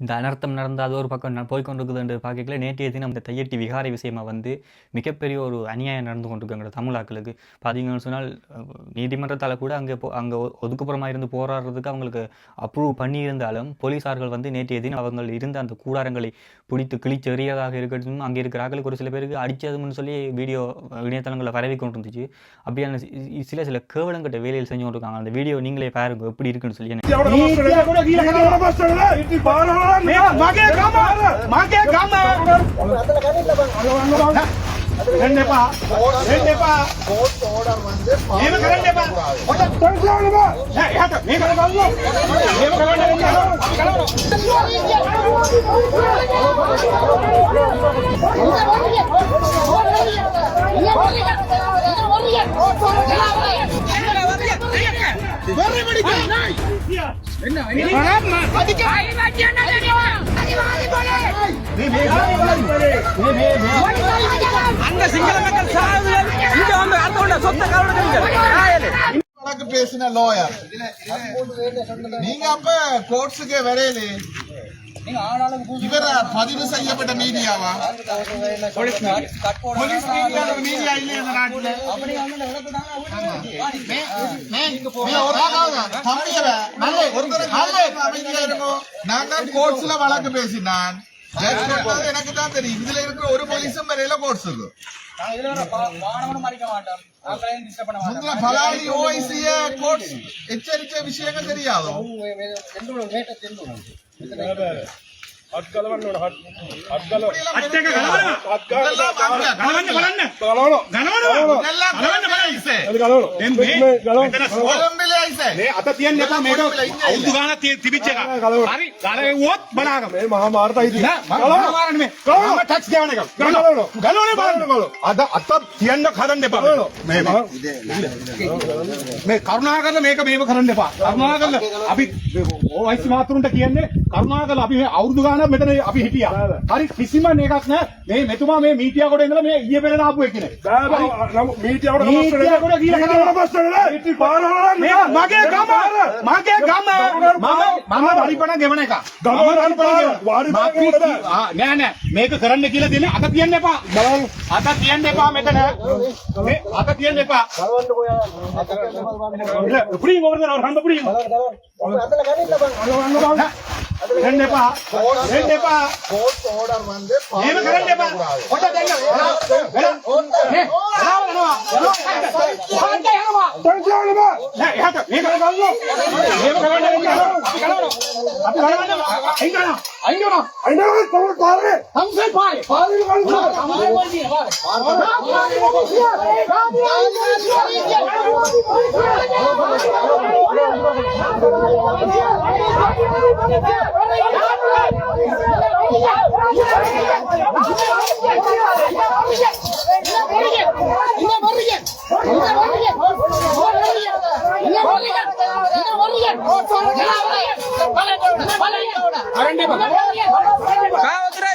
இந்த அனர்த்தம் நடந்த அது ஒரு பக்கம் நான் போய்கொண்டிருக்குது என்று பார்க்கல நேற்றைய தினம் இந்த தையட்டி விகாரை விஷயமாக வந்து மிகப்பெரிய ஒரு அநியாயம் நடந்து கொண்டிருக்காங்க தமிழாக்களுக்கு பார்த்தீங்கன்னு சொன்னால் நீதிமன்றத்தால் கூட அங்கே போ அங்கே ஒதுக்குப்புறமாக இருந்து போராடுறதுக்கு அவங்களுக்கு அப்ரூவ் பண்ணியிருந்தாலும் போலீஸார்கள் வந்து நேற்றைய தினம் அவங்கள் இருந்த அந்த கூடாரங்களை பிடித்து கிழிச்சு எறியதாக இருக்கட்டும் அங்கே இருக்கிற ஆட்களுக்கு ஒரு சில பேருக்கு அடிச்சதுன்னு சொல்லி வீடியோ இணையதளங்களில் பரவி கொண்டு இருந்துச்சு அப்படியான சில சில கேவலங்கிட்ட வேலையில் செஞ்சு கொண்டிருக்காங்க. அந்த வீடியோ நீங்களே பாருங்க எப்படி இருக்குன்னு சொல்லி ಗಂಡೆಪ್ಪ ಗಂಡೆಪ್ಪ ನೀನು ಕರಂಡೆಪ್ಪ ಯಾಕೆ ನೀನು ಕರಗಲ್ಲ ನೀನು ಕರಗಲ್ಲ அந்த சிங்கள மக்கள் சாகுதல் இங்க வந்து அடுத்த சொந்த கவனம் வழக்கு பேசின லாயர் நீங்க அப்ப கோர்ட்ஸுக்கு வரையிலே. இவர? பதிவு செய்யப்பட்ட மீடியாவா? Police media. இல்லையா இந்த நாட்டுல? நான் தான் கோர்ட்ஸ்ல வழக்கு பேசினான். எனக்கு தான் தெரியும் இதுல இருக்கிற ஒரு போலீஸும் வரையில கோர்ஸ் இருக்கு பலாதி ஓஐசிய கோர்ஸ் எச்சரிக்கை விஷயங்கள் தெரியாது கலவணம் නෑ අත තියන්න එපා මේක අවුරුදු ගානක් තිබිච්ච එක. හරි ගලවුවොත් බලාගම. මේ මහා මාර්ත හිටිය. ගලවන්න මාරන්නේ මේ. ගලවන්න ටච් දෙවන එක. ගලවන්න. ගලවන්න බලන්න ගලව. අද අත තියන්න හදන්න එපා. මේ මේ කරුණාකරලා මේක මේව කරන්න එපා. කරුණාකරලා අපි ඔයිස් මාතුරුන්ට කියන්නේ කරුණාකරලා අපි මේ අවුරුදු ගානක් මෙතන අපි හිටියා. හරි කිසිම එකක් නෑ. මේ මෙතුමා මේ මීටියා කොට ඉඳලා මේ ඊයේ පෙරේද ආපු එකනේ. මීටියා කොට කමස්තරේ. මීටියා කොට කියලා කමස්තරේ. මගේ के काम मां के काम मामा मामा भारी पण घेवणे का वारी माफी नाही नाही मेक करण ने केलं दिले आता पियन ने पा आता पियन ने पा मेक ना आता पियन ने पा புரியும் புரியும் ಗಂಡೆಪ್ಪ ಗಂಡೆಪ್ಪ ಏನು ಗಂಡೆಪ್ಪ ಒಟ್ಟ ತೆಂಗ Yeah. அப்படி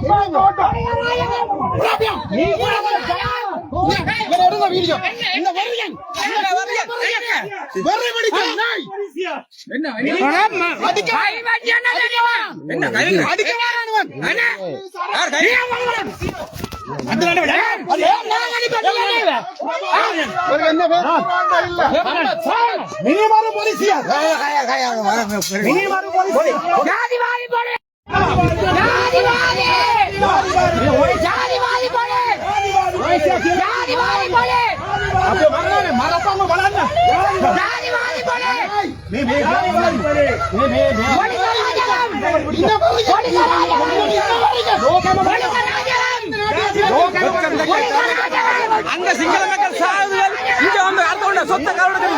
ஐங்கனா அந்த சிங்கள மக்கள் சாவுதல். இங்க வந்து அடுத்த சொத்த கவனத்தில்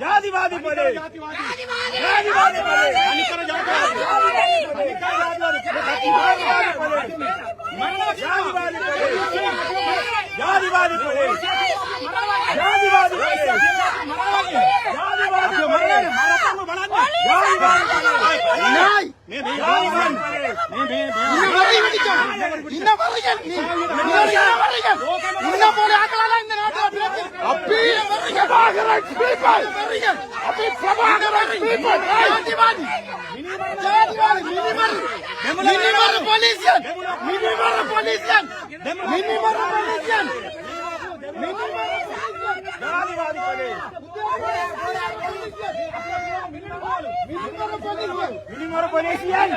ஜாதிவாதி போலீஸ் ஜாதிவாதி அன்னிக்கர ஜாதிவாதி ஜாதிவாதி ஜாதிவாதி ஜாதிவாதி போலீஸ் ஜாதிவாதி போலீஸ் மரத்தங்க பலන්න ஜாதிவாதி ஜாதிவாதி போலீஸ் மினிமர போலீசியன் மினிமர போலீசியன்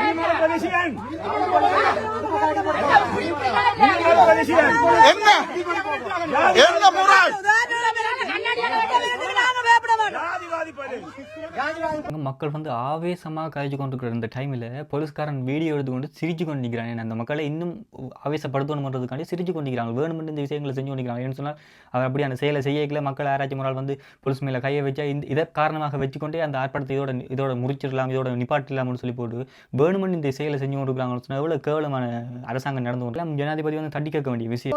மினிமர போலீசியன் என்ன என்ன முறை ஜாதிவாதி போலீஸ் அங்க மக்கள் வந்து ஆவேசமாக காய்ச்சி கொண்டிருக்கிற இந்த டைமில் போலீஸ்காரன் வீடியோ எடுத்துக்கொண்டு சிரிச்சு கொண்டு நிற்கிறாங்க அந்த மக்களை இன்னும் ஆவேசப்படுத்தணுன்றதுக்காண்டி சிரிச்சு கொண்டு நிற்கிறாங்க வேணுமென்று இந்த விஷயங்களை செஞ்சு கொண்டிருக்கிறாங்க. ஏன்னு சொன்னால் அவர் அப்படி அந்த செயலை செய்யக்கல. மக்கள் ஆராய்ச்சி முறால் வந்து போலீஸ் மேலே கையை வச்சா இந்த இதை காரணமாக வச்சுக்கொண்டே அந்த ஆர்ப்பாட்டத்தை இதோட இதோட முறிச்சிடலாம் இதோட நிப்பாட்டிடலாம்னு சொல்லி போட்டு வேணுமென்று இந்த செயலை செஞ்சு கொண்டிருக்கிறாங்கன்னு சொன்னால் எவ்வளோ கேவலமான அரசாங்கம் நடந்து கொண்டு ஜனாதிபதி வந்து தட்டி கேட்க வேண்டிய விஷயம்.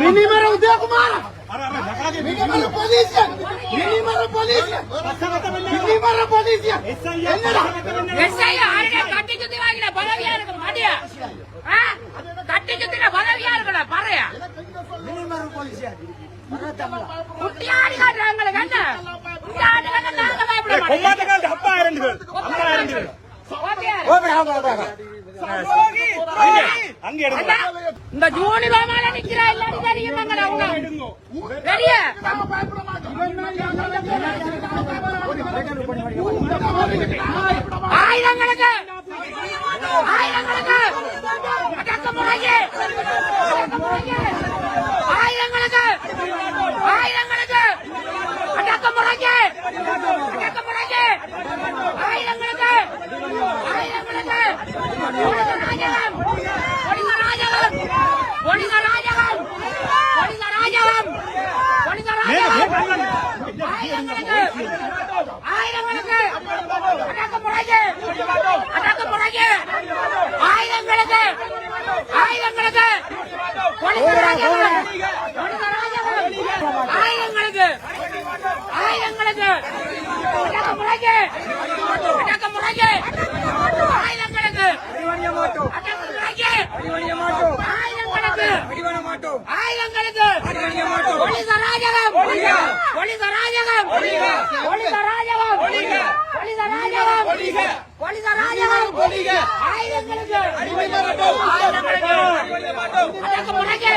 Minimal Udayakumar minimal police minimal police minimal police SI ఆరిన కట్టి சுத்தி வாங்கின பதவியா இருக்கணும் மதியா? கட்டி சுத்தின பதவியா இருக்கணும் பறையா குட்டியாடி காட்டுறாங்களுக்கு என்ன குட்டியாடி நாங்க பயப்பட மாட்டோம். இந்த ஜூனி ரோமால நிக்கிறா எல்லாரும் தெரியுமாங்க அவங்க பெரிய முறையே ஆயிரங்களுக்கு ஆயிரங்களுக்கு ராஜகம் ஒளிந்த ராஜகம் ஒளிந்த அடக்குமுறைக்கு ஆயுதங்களுக்கு ஆயுதங்களுக்கு ஒளிந்த ராஜகம் ஒளிந்த ராஜகம் ஒளிந்த ராஜகம் ஒளிந்த ராஜகம் ஒளிந்த ராஜகம் ஆயுதங்களுக்கு ஆயுதங்களுக்கு அடக்குமுறைக்கு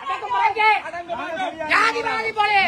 அடக்குமுறைக்கு ஜாதிவாதி போலே